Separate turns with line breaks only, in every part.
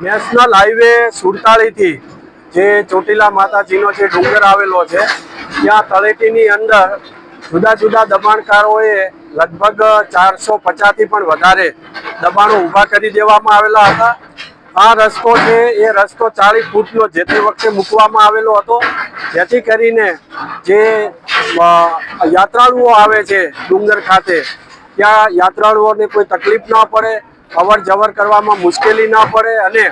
National highway સુડતાળીથી જે ચોટીલા માતાજીનો જે ડુંગર આવેલો છે, ત્યાં તળેટીની અંદર જુદા જુદા દબાણકારોએ લગભગ ચારસો પચાસથી પણ વધારે દબાણો ઊભા કરી દેવામાં આવેલા હતા. આ રસ્તો છે, એ રસ્તો ચાલીસ ફૂટનો જે તે વખતે મૂકવામાં આવેલો હતો. જેથી કરીને જે યાત્રાળુઓ આવે છે ડુંગર ખાતે, ત્યાં યાત્રાળુઓને કોઈ તકલીફ ન પડે. અવર જવર કરવામાં મુશ્કેલી ન પડે અને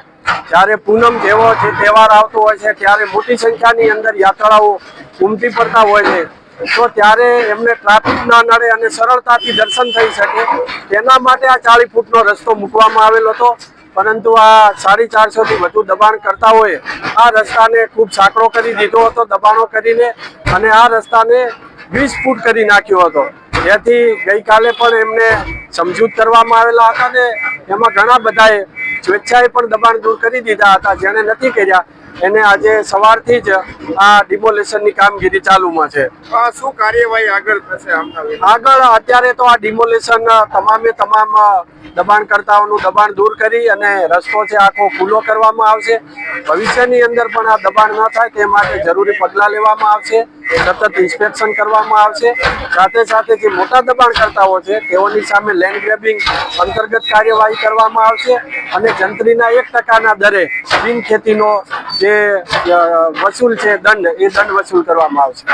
જ્યારે પૂનમ જેવો જે તહેવાર આવતો હોય છે, ત્યારે મોટી સંખ્યાની અંદર યાત્રાળુઓ ઉમટી પડતા હોય છે. તો ત્યારે એમને ટ્રાફિક ના નડે અને સરળતાથી દર્શન થઈ શકે. તેના માટે આ ચાલીસ ફૂટનો રસ્તો મૂકવામાં આવેલો હતો. પરંતુ આ સાડી ચારસોથી વધુ દબાણ કરતા હોય આ રસ્તાને ખૂબ સાંકડો કરી દીધો હતો, દબાણો કરીને અને આ રસ્તાને વીસ ફૂટ કરી નાખ્યો હતો. જેથી ગઈકાલે પણ એમને સમજૂત કરવામાં આવેલા હતા ને એમાં ઘણા બધાએ સ્વેચ્છાએ પણ દબાણ દૂર કરી દીધા હતા જેણે નથી કર્યા. એને આજે સવારથી જ આ ડિમોલેશનની કામગીરી ચાલુમાં છે.
આ શું કાર્યવાહી આગળ થશે
આગળ અત્યારે તો આ ડિમોલેશન તમામે તમામ દબાણકર્તાઓનું દબાણ દૂર કરી અને રસ્તો છે આખો ખુલ્લો કરવામાં આવશે. ભવિષ્યની અંદર પણ આ દબાણ ન થાય તે માટે જરૂરી પગલાં લેવામાં આવશે. સતત ઇન્સ્પેક્શન કરવામાં આવશે. સાથે સાથે જે મોટા દબાણકર્તાઓ છે તેઓની સામે લેન્ડ ગ્રેબિંગ અંતર્ગત કાર્યવાહી કરવામાં આવશે અને જંત્રીના એક ટકાના દરે બિન ખેતીનો જે વસૂલ છે દંડ એ દંડ વસૂલ કરવામાં આવશે.